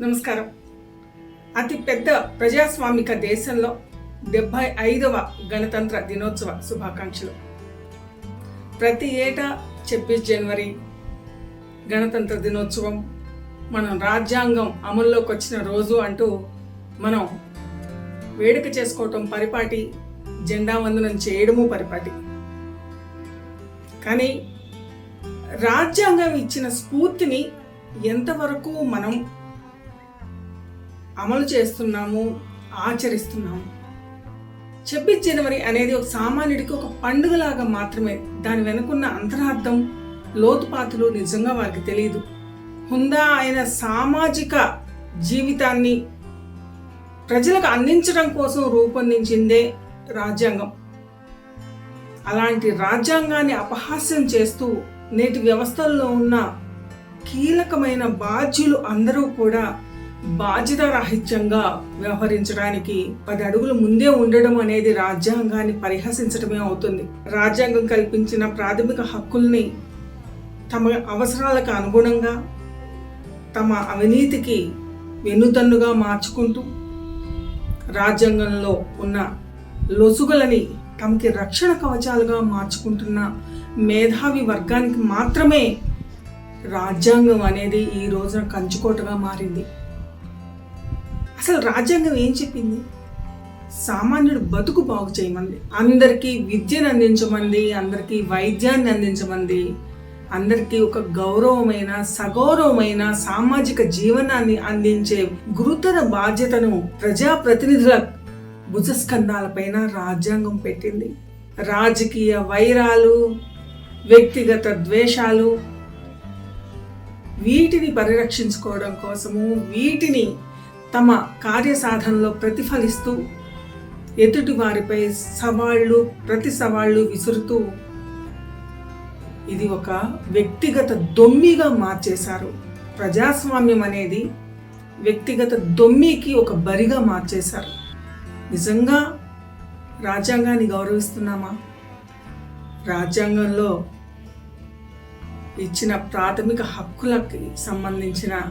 నమస్కారం. అతి పెద్ద ప్రజాస్వామిక దేశంలో డెబ్బై ఐదవ గణతంత్ర దినోత్సవ శుభాకాంక్షలు. ప్రతి ఏటా ఛబ్బీస్ జనవరి గణతంత్ర దినోత్సవం మనం రాజ్యాంగం అమల్లోకి వచ్చిన రోజు అంటూ మనం వేడుక చేసుకోవటం పరిపాటి జెండా వందనం చేయడము పరిపాటి. కానీ రాజ్యాంగం ఇచ్చిన స్ఫూర్తిని ఎంతవరకు మనం అమలు చేస్తున్నాము ఆచరిస్తున్నాము. ఛబ్బీస్ జనవరి అనేది ఒక సామాన్యుడికి ఒక పండుగలాగా మాత్రమే. దాని వెనుకున్న అంతరార్థం లోతుపాతులు నిజంగా వారికి తెలియదు. హుందా అయిన సామాజిక జీవితాన్ని ప్రజలకు అందించడం కోసం రూపొందించిందే రాజ్యాంగం. అలాంటి రాజ్యాంగాన్ని అపహాస్యం చేస్తూ నేటి వ్యవస్థల్లో ఉన్న కీలకమైన బాధ్యులు అందరూ కూడా బాధ్యత రాహిత్యంగా వ్యవహరించడానికి పది అడుగులు ముందే ఉండడం అనేది రాజ్యాంగాన్ని పరిహసించడమే అవుతుంది. రాజ్యాంగం కల్పించిన ప్రాథమిక హక్కుల్ని తమ అవసరాలకు అనుగుణంగా తమ అవినీతికి వెన్నుదన్నుగా మార్చుకుంటూ రాజ్యాంగంలో ఉన్న లొసుగులని తమకి రక్షణ కవచాలుగా మార్చుకుంటున్న మేధావి వర్గానికి మాత్రమే రాజ్యాంగం అనేది ఈ రోజున కంచుకోటగా మారింది. అసలు రాజ్యాంగం ఏం చెప్పింది? సామాన్యుడు బతుకు బాగు చేయమంది. అందరికీ విద్యను అందించమంది అందరికీ వైద్యాన్ని అందించమంది అందరికీ ఒక గౌరవమైన సగౌరవమైన సామాజిక జీవనాన్ని అందించే గురుతర బాధ్యతను ప్రజాప్రతినిధుల భుజస్కంధాలపైన రాజ్యాంగం పెట్టింది. రాజకీయ వైరాలు వ్యక్తిగత ద్వేషాలు వీటిని పరిరక్షించుకోవడం కోసము వీటిని తమ కార్యసాధనలో ప్రతిఫలిస్తూ ఎదుటి వారిపై సవాళ్ళు ప్రతి సవాళ్ళు విసురుతూ ఇది ఒక వ్యక్తిగత దొమ్మిగా మార్చేశారు. ప్రజాస్వామ్యం అనేది వ్యక్తిగత దొమ్మికి ఒక బరిగా మార్చేశారు. నిజంగా రాజ్యాంగాన్ని గౌరవిస్తున్నామా? రాజ్యాంగంలో ఇచ్చిన ప్రాథమిక హక్కులకి సంబంధించిన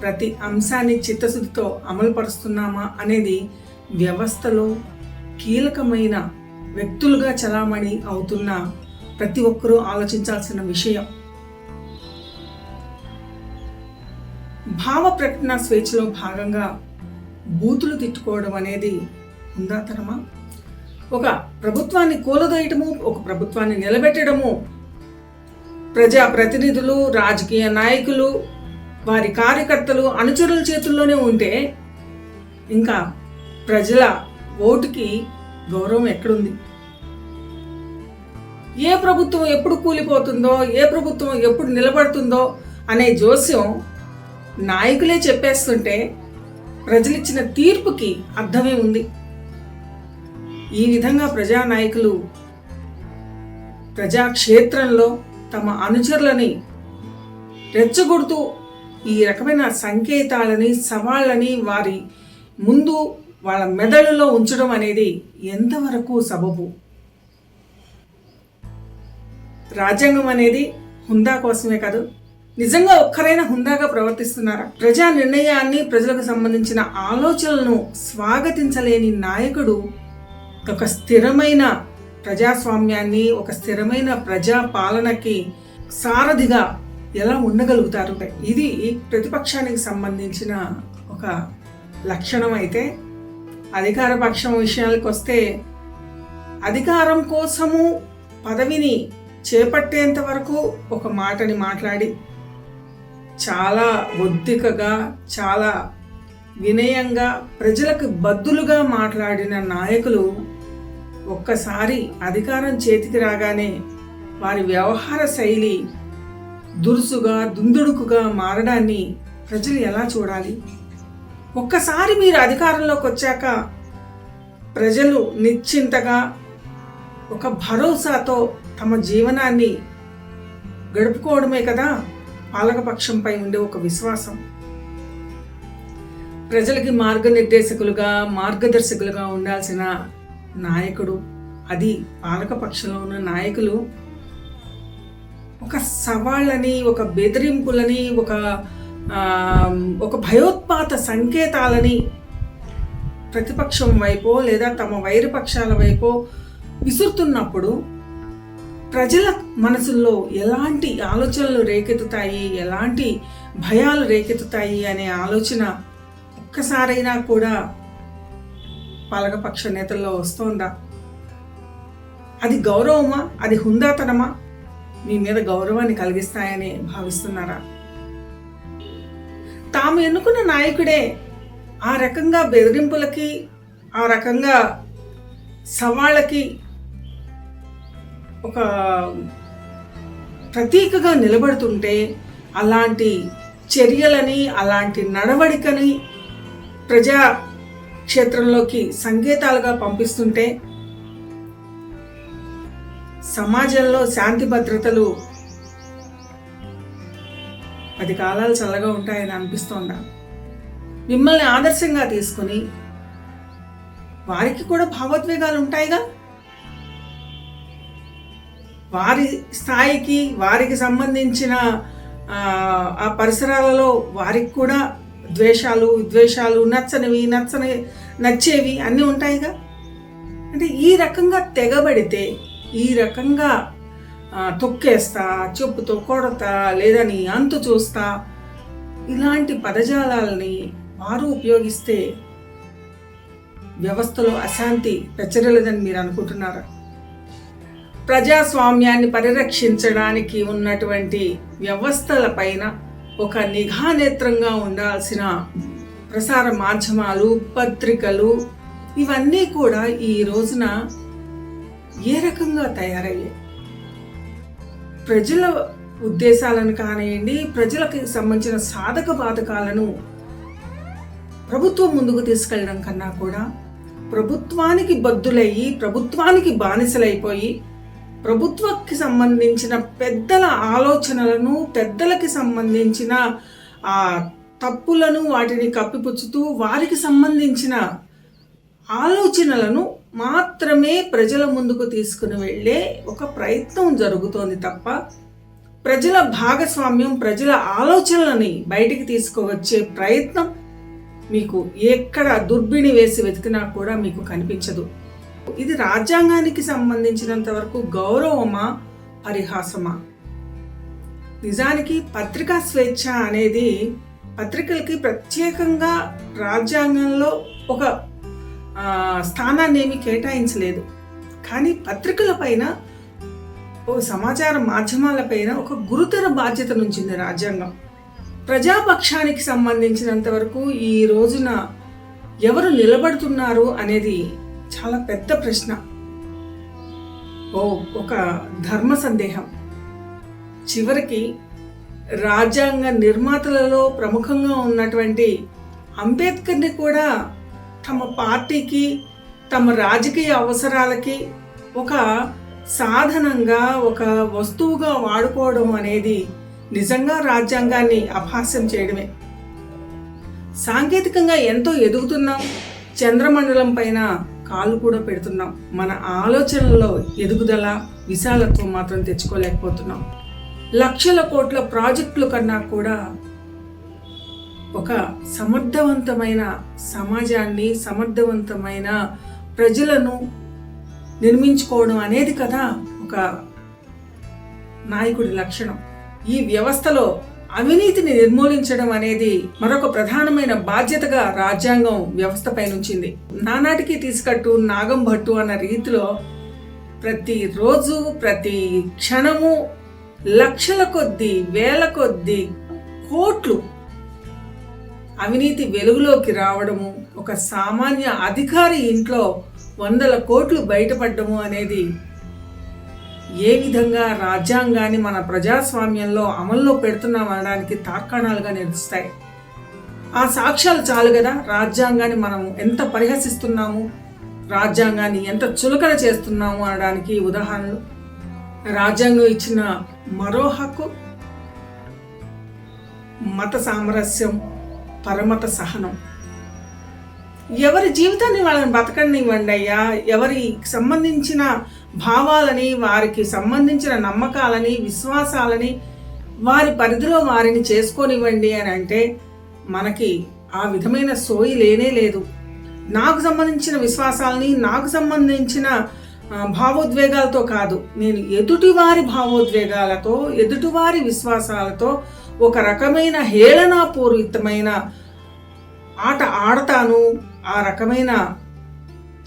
ప్రతి అంశాన్ని చిత్తశుద్ధితో అమలుపరుస్తున్నామా అనేది వ్యవస్థలో కీలకమైన వ్యక్తులుగా చలామణి అవుతున్న ప్రతి ఒక్కరూ ఆలోచించాల్సిన విషయం. భావ ప్రకటన స్వేచ్ఛలో భాగంగా బూతులు తిట్టుకోవడం అనేది ఉందాతనమా? ఒక ప్రభుత్వాన్ని కూలదోయటము ఒక ప్రభుత్వాన్ని నిలబెట్టడము ప్రజా ప్రతినిధులు రాజకీయ నాయకులు వారి కార్యకర్తలు అనుచరుల చేతుల్లోనే ఉంటే ఇంకా ప్రజల ఓటుకి గౌరవం ఎక్కడుంది? ఏ ప్రభుత్వం ఎప్పుడు కూలిపోతుందో ఏ ప్రభుత్వం ఎప్పుడు నిలబడుతుందో అనే జోస్యం నాయకులే చెప్పేస్తుంటే ప్రజలిచ్చిన తీర్పుకి అర్థమే ఉంది. ఈ విధంగా ప్రజానాయకులు ప్రజాక్షేత్రంలో తమ అనుచరులని రెచ్చగొడుతూ ఈ రకమైన సంకేతాలని సవాళ్ళని వారి ముందు వాళ్ళ మెదడులో ఉంచడం అనేది ఎంతవరకు సబబు? రాజ్యాంగం అనేది హుందా కోసమే కాదు. నిజంగా ఒక్కరైనా హుందాగా ప్రవర్తిస్తున్నారా? ప్రజా నిర్ణయాన్ని ప్రజలకు సంబంధించిన ఆలోచనలను స్వాగతించలేని నాయకుడు ఒక స్థిరమైన ప్రజాస్వామ్యాన్ని ఒక స్థిరమైన ప్రజా పాలనకి సారథిగా ఎలా ఉండగలుగుతారు ఇది ప్రతిపక్షానికి సంబంధించిన ఒక లక్షణం అయితే అధికార పక్షం విషయాలకు వస్తే అధికారం కోసము పదవిని చేపట్టేంత వరకు ఒక మాటని మాట్లాడి చాలా ఒద్దికగా చాలా వినయంగా ప్రజలకు బద్దులుగా మాట్లాడిన నాయకులు ఒక్కసారి అధికారం చేతికి రాగానే వారి వ్యవహార శైలి దురుసుగా దుందుడుకుగా మారడాన్ని ప్రజలు ఎలా చూడాలి? ఒక్కసారి మీరు అధికారంలోకి వచ్చాక ప్రజలు నిశ్చింతగా ఒక భరోసాతో తమ జీవనాన్ని గడుపుకోవడమే కదా పాలకపక్షంపై ఉండే ఒక విశ్వాసం. ప్రజలకి మార్గనిర్దేశకులుగా మార్గదర్శకులుగా ఉండాల్సిన నాయకుడు అది పాలకపక్షంలో ఉన్న నాయకులు ఒక సవాళ్ళని ఒక బెదిరింపులని ఒక ఒక భయోత్పాత సంకేతాలని ప్రతిపక్షం వైపో లేదా తమ వైరపక్షాల వైపో విసురుతున్నప్పుడు ప్రజల మనసుల్లో ఎలాంటి ఆలోచనలు రేకెత్తుతాయి ఎలాంటి భయాలు రేకెత్తుతాయి అనే ఆలోచన ఒక్కసారైనా కూడా పాలకపక్ష నేతల్లో వస్తోందా? అది గౌరవమా? అది హుందాతనమా? మీ మీద గౌరవాన్ని కలిగిస్తాయని భావిస్తున్నారా? తాము ఎన్నుకున్న నాయకుడే ఆ రకంగా బెదిరింపులకి ఆ రకంగా సవాళ్ళకి ఒక ప్రతీకగా నిలబడుతుంటే అలాంటి చర్యలని అలాంటి నడవడికని ప్రజా క్షేత్రంలోకి సంకేతాలుగా పంపిస్తుంటే సమాజంలో శాంతి భద్రతలు పది కాలాలు చల్లగా ఉంటాయని అనిపిస్తోందా? మిమ్మల్ని ఆదర్శంగా తీసుకుని వారికి కూడా భావోద్వేగాలు ఉంటాయిగా? వారి స్థాయికి వారికి సంబంధించిన ఆ, పరిసరాలలో వారికి కూడా ద్వేషాలు విద్వేషాలు నచ్చనివి నచ్చని నచ్చేవి అన్నీ ఉంటాయిగా? అంటే ఈ రకంగా తెగబడితే ఈ రకంగా తొక్కేస్తా చెప్పుతో కొడతా లేదని అంతు చూస్తా ఇలాంటి పదజాలాల్ని వారు ఉపయోగిస్తే వ్యవస్థలో అశాంతి పెచ్చరలేదని మీరు అనుకుంటున్నారా. ప్రజాస్వామ్యాన్ని పరిరక్షించడానికి ఉన్నటువంటి వ్యవస్థల పైన ఒక నిఘా నేత్రంగా ఉండాల్సిన ప్రసార మాధ్యమాలు పత్రికలు ఇవన్నీ కూడా ఈ రోజున ఏ రకంగా తయారయ్యాయి? ప్రజల ఉద్దేశాలను కానివ్వండి ప్రజలకు సంబంధించిన సాధక బాధకాలను ప్రభుత్వం ముందుకు తీసుకెళ్ళడం కన్నా కూడా ప్రభుత్వానికి బద్దులయ్యి ప్రభుత్వానికి బానిసలైపోయి ప్రభుత్వకి సంబంధించిన పెద్దల ఆలోచనలను పెద్దలకి సంబంధించిన ఆ తప్పులను వాటిని కప్పిపుచ్చుతూ వారికి సంబంధించిన ఆలోచనలను మాత్రమే ప్రజల ముందుకు తీసుకుని వెళ్ళే ఒక ప్రయత్నం జరుగుతోంది తప్ప ప్రజల భాగస్వామ్యం ప్రజల ఆలోచనలని బయటికి తీసుకువచ్చే ప్రయత్నం మీకు ఎక్కడ దుర్బిణి వేసి వెతికినా కూడా మీకు కనిపించదు. ఇది రాజ్యాంగానికి సంబంధించినంత వరకు గౌరవమా పరిహాసమా? నిజానికి పత్రికా స్వేచ్ఛ అనేది పత్రికలకి ప్రత్యేకంగా రాజ్యాంగంలో ఒక స్థానాన్ని ఏమీ కేటాయించలేదు. కానీ పత్రికల పైన ఓ సమాచార మాధ్యమాల పైన ఒక గురుతర బాధ్యత నుంచింది రాజ్యాంగం. ప్రజాపక్షానికి సంబంధించినంత వరకు ఈ రోజున ఎవరు నిలబడుతున్నారు అనేది చాలా పెద్ద ప్రశ్న. ఓ ఒక ధర్మ సందేహం. చివరికి రాజ్యాంగ నిర్మాతలలో ప్రముఖంగా ఉన్నటువంటి అంబేద్కర్ని కూడా తమ పార్టీకి తమ రాజకీయ అవసరాలకి ఒక సాధనంగా ఒక వస్తువుగా వాడుకోవడం అనేది నిజంగా రాజ్యాంగాన్ని అభాస్యం చేయడమే. సాంకేతికంగా ఎంతో ఎదుగుతున్నాం. చంద్రమండలం పైన కాలు కూడా పెడుతున్నాం. మన ఆలోచనల్లో ఎదుగుదల విశాలత్వం మాత్రం తెచ్చుకోలేకపోతున్నాం. లక్షల కోట్ల ప్రాజెక్టుల కన్నా కూడా ఒక సమర్థవంతమైన సమాజాన్ని సమర్థవంతమైన ప్రజలను నిర్మించుకోవడం అనేది కదా ఒక నాయకుడి లక్షణం. ఈ వ్యవస్థలో అవినీతిని నిర్మూలించడం అనేది మరొక ప్రధానమైన బాధ్యతగా రాజ్యాంగం వ్యవస్థపై నుంచింది నానాటికి తీసుకట్టు నాగం భట్టు అన్న రీతిలో ప్రతి రోజు ప్రతి క్షణము లక్షల కొద్దీ వేల కొద్దీ కోట్లు అవినీతి వెలుగులోకి రావడము ఒక సామాన్య అధికారి ఇంట్లో వందల కోట్లు బయటపడ్డము అనేది ఏ విధంగా రాజ్యాంగాన్ని మన ప్రజాస్వామ్యంలో అమల్లో పెడుతున్నాం అనడానికి తార్కాణాలుగా నిలుస్తాయి. ఆ సాక్ష్యాలు చాలు కదా? రాజ్యాంగాన్ని మనం ఎంత పరిహసిస్తున్నాము? రాజ్యాంగాన్ని ఎంత చులకన చేస్తున్నాము అనడానికి ఉదాహరణలు. రాజ్యాంగం ఇచ్చిన మరో హక్కు మత సామరస్యం పరమత సహనం. ఎవరి జీవితాన్ని వాళ్ళని బతకనివ్వండి అయ్యా. ఎవరికి సంబంధించిన భావాలని వారికి సంబంధించిన నమ్మకాలని విశ్వాసాలని వారి పరిధిలో వారిని చేసుకోనివ్వండి అని అంటే మనకి ఆ విధమైన సోయి లేనే లేదు. నాకు సంబంధించిన విశ్వాసాలని నాకు సంబంధించిన భావోద్వేగాలతో కాదు. నేను ఎదుటివారి భావోద్వేగాలతో ఎదుటివారి విశ్వాసాలతో ఒక రకమైన హేళనాపూరితమైన ఆట ఆడతాను ఆ రకమైన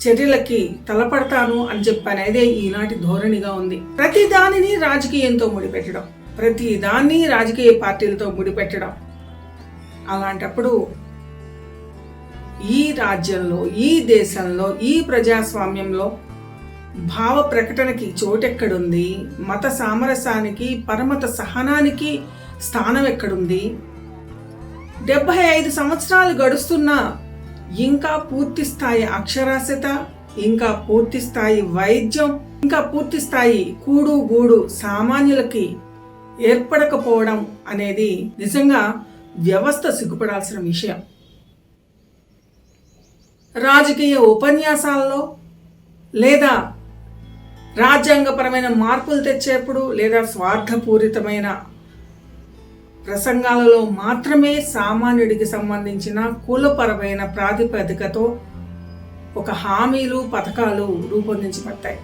చర్యలకి తలపడతాను అని చెప్పి అనేదే ఈనాటి ధోరణిగా ఉంది. ప్రతి దానిని రాజకీయంతో ముడిపెట్టడం ప్రతి దాన్ని రాజకీయ పార్టీలతో ముడిపెట్టడం అలాంటప్పుడు ఈ రాజ్యంలో ఈ దేశంలో ఈ ప్రజాస్వామ్యంలో భావ ప్రకటనకి చోటెక్కడుంది మత సామరస్యానికి పరమత సహనానికి స్థానం ఎక్కడుంది? డెబ్బై ఐదు సంవత్సరాలు గడుస్తున్నా ఇంకా పూర్తి స్థాయి అక్షరాస్యత ఇంకా పూర్తి స్థాయి వైద్యం ఇంకా పూర్తి స్థాయి కూడు గూడు సామాన్యులకి ఏర్పడకపోవడం అనేది నిజంగా వ్యవస్థ సిగ్గుపడాల్సిన విషయం. రాజకీయ ఉపన్యాసాల్లో లేదా రాజ్యాంగపరమైన మార్పులు తెచ్చేప్పుడు లేదా స్వార్థపూరితమైన ప్రసంగాలలో మాత్రమే సామాన్యుడికి సంబంధించిన కులపరమైన ప్రాతిపదికతో ఒక హామీలు పథకాలు రూపొందించబడతాయి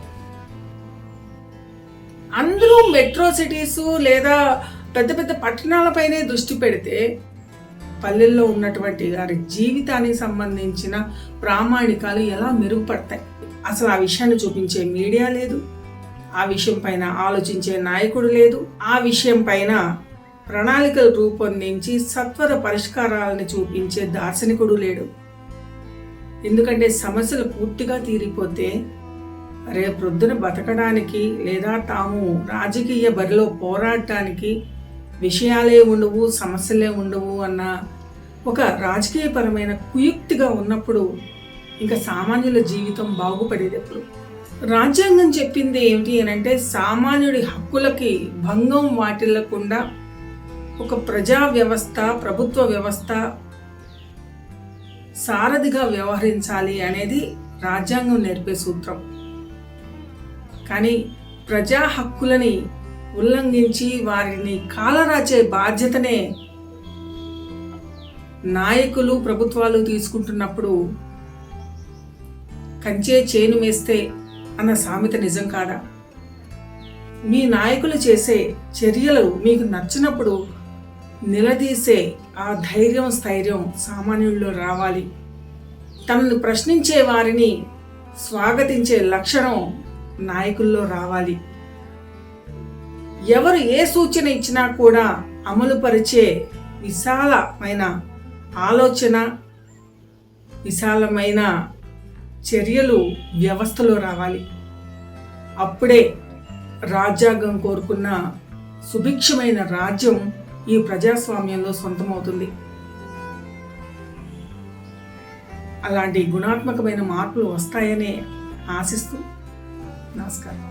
అందరూ మెట్రో సిటీస్ లేదా పెద్ద పెద్ద పట్టణాలపైనే దృష్టి పెడితే పల్లెల్లో ఉన్నటువంటి వారి జీవితానికి సంబంధించిన ప్రామాణికాలు ఎలా మెరుగుపడతాయి? అసలు ఆ విషయాన్ని చూపించే మీడియా లేదు. ఆ విషయం పైన ఆలోచించే నాయకుడు లేదు. ఆ విషయం పైన ప్రణాళికలు రూపొందించి సత్వర పరిష్కారాలను చూపించే దార్శనికుడు లేడు. ఎందుకంటే సమస్యలు పూర్తిగా తీరిపోతే రేపొద్దున బతకడానికి లేదా తాము రాజకీయ బరిలో పోరాడటానికి విషయాలే ఉండవు సమస్యలే ఉండవు అన్న ఒక రాజకీయపరమైన కుయుక్తిగా ఉన్నప్పుడు ఇంకా సామాన్యుల జీవితం బాగుపడేది ఎప్పుడు? రాజ్యాంగం చెప్పింది ఏమిటి అని అంటే సామాన్యుడి హక్కులకి భంగం వాటిల్లకుండా ఒక ప్రజా వ్యవస్థ ప్రభుత్వ వ్యవస్థ సారథిగా వ్యవహరించాలి అనేది రాజ్యాంగం నేర్పే సూత్రం. కానీ ప్రజా హక్కులని ఉల్లంఘించి వారిని కాలరాచే బాధ్యతనే నాయకులు ప్రభుత్వాలు తీసుకుంటున్నప్పుడు కంచే చేను వేస్తే అన్న సామెత నిజం కాదా? మీ నాయకులు చేసే చర్యలు మీకు నచ్చినప్పుడు నిలదీసే ఆ ధైర్యం స్థైర్యం సామాన్యుల్లో రావాలి. తనను ప్రశ్నించే వారిని స్వాగతించే లక్షణం నాయకుల్లో రావాలి. ఎవరు ఏ సూచన ఇచ్చినా కూడా అమలుపరిచే విశాలమైన ఆలోచన విశాలమైన చర్యలు వ్యవస్థలో రావాలి. అప్పుడే రాజ్యాంగం కోరుకున్న సుభిక్షమైన రాజ్యం ఈ ప్రజాస్వామ్యంలో సొంతమవుతుంది. అలాంటి గుణాత్మకమైన మార్పులు వస్తాయనే ఆశిస్తూ నమస్కారం.